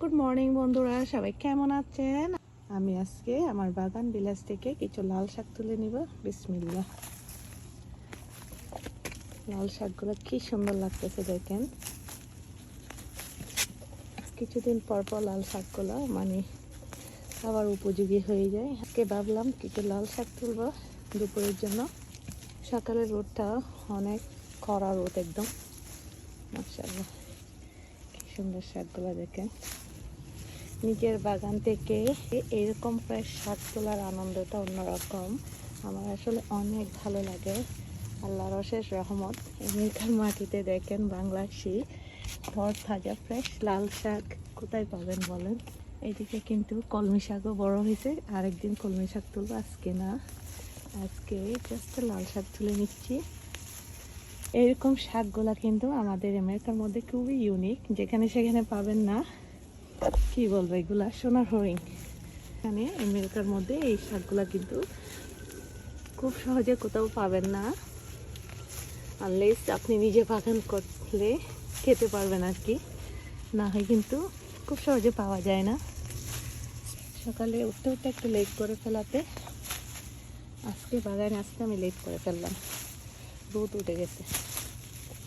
Good morning বন্ধুরা। সবাই কেমন আছেন? আমি আজকে আমার বাগান বিলাস থেকে কিছু লাল শাক তুলে নিব। বিসমিল্লা লাল শাকগুলো কি সুন্দর লাগতেছে দেখেন। কিছুদিন পর পর লাল শাকগুলো মানে আবার উপযোগী হয়ে যায়। আজকে ভাবলাম কিছু লাল শাক তুলব দুপুরের জন্য। সকালের রোদটা অনেক খরা রোদ একদম। মাশাআল্লাহ। কি সুন্দর শাকগুলো দেখেন। নিজের বাগান থেকে এরকম ফ্রেশ শাক তোলার আনন্দটা অন্যরকম। আমার আসলে অনেক ভালো লাগে। আল্লাহর অশেষ রহমত। এমনিকার মাটিতে দেখেন বাংলাদেশি ঘর ভাজা ফ্রেশ লাল শাক। কোথায় পাবেন বলেন? এদিকে কিন্তু কলমি শাকও বড় হয়েছে। আরেকদিন কলমি শাক তুলবো আজকে না। আজকে জাস্ট লাল শাক তুলে নিচ্ছি। এরকম শাকগুলা কিন্তু আমাদের আমেরিকার মধ্যে খুবই ইউনিক যেখানে সেখানে পাবেন না। কি বলব, এগুলা সোনার হরিণ। এখানে আমেরিকার মধ্যে এই শাকগুলা কিন্তু খুব সহজে কোথাও পাবেন না। আনলেস আপনি নিজে বাগান করলে খেতে পারবেন আর কি। না হয় কিন্তু খুব সহজে পাওয়া যায় না। সকালে উঠতে উঠতে একটু লেট করে ফেলাতে। আজকে বাগানে আসতে আমি লেট করে ফেললাম। রোদ উঠে গেছে।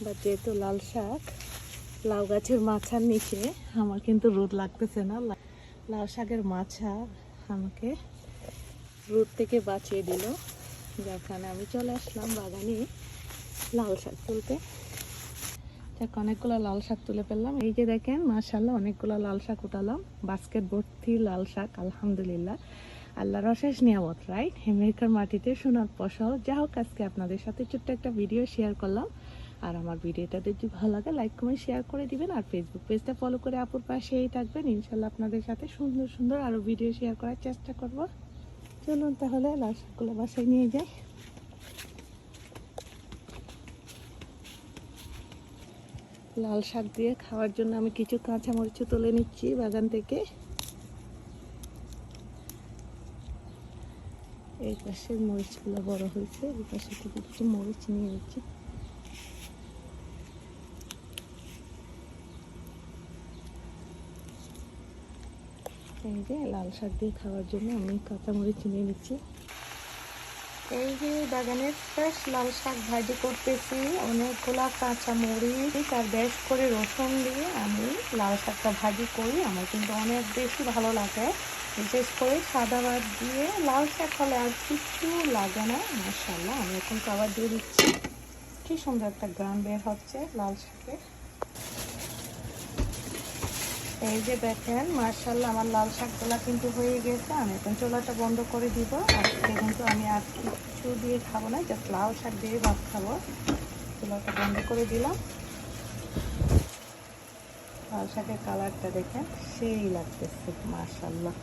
বা যেহেতু লাল শাক লাউ গাছের মাছার নিচে। আমার কিন্তু রোদ লাগতেছে না। লাউ শাকের মাছা আমাকে রোদ থেকে বাঁচিয়ে দিল। যার কারণে আমি চলে আসলাম বাগানে লাল শাক তুলতে। দেখ অনেকগুলো লাল শাক তুলে ফেললাম। এই যে দেখেন মাশাল্লাহ অনেকগুলো লাল শাক উঠালাম। বাস্কেট ভর্তি লাল শাক, আলহামদুলিল্লাহ। আল্লাহর অশেষ নিয়ামত রাইট আমেরিকার মাটিতে সোনার ফসল। যা হোক, আজকে আপনাদের সাথে ছোট্ট একটা ভিডিও শেয়ার করলাম। আর আমার ভিডিওটা যদি ভালো লাগে লাইক কমেন্ট শেয়ার করে দিবেন। আর ফেসবুক পেজটা ফলো করে আপুর পাশেই থাকবেন। ইনশাল্লাহ আপনাদের সাথে সুন্দর সুন্দর আরও ভিডিও শেয়ার করার চেষ্টা করব। চলুন তাহলে লাল শাকগুলো বাসায় নিয়ে যাই। লাল শাক দিয়ে খাওয়ার জন্য আমি কিছু কাঁচা মরিচ তুলে নিচ্ছি বাগান থেকে। এই পাশে মরিচগুলো বড় হয়েছে, এই পাশে থেকে কিছু মরিচ নিয়ে নিচ্ছি। এই যে লাল শাক দিয়ে খাওয়ার জন্য আমি কাঁচা মরিচ নিয়ে নিচ্ছি। এই যে বাগানের ফ্রেশ লাল শাক ভাজি করতেছি, অনেকগুলা কাঁচা মরিচ আর বেশ করে রসুন দিয়ে আমি লাল শাকটা ভাজি করি। আমার কিন্তু অনেক বেশি ভালো লাগে। বিশেষ করে সাদা ভাত দিয়ে লাল শাক হলে আর কিছু লাগে না মাসাল্লাহ আমি এখন খাবার দিয়ে দিচ্ছি। কি সুন্দর একটা গ্রাম বের হচ্ছে লাল শাকের। এই যে দেখেন মার্শাল্লাহ আমার লাল শাকগুলা কিন্তু হয়ে গেছে। আমি এখন চোলাটা বন্ধ করে দিব। আজকে কিন্তু আমি আর কিছু দিয়ে খাব না জাস্ট লাল শাক দিয়ে ভাত খাব। চোলাটা বন্ধ করে দিলাম। লাল শাকের কালারটা দেখেন, সেই লাগতেছে মার্শাল্লাহ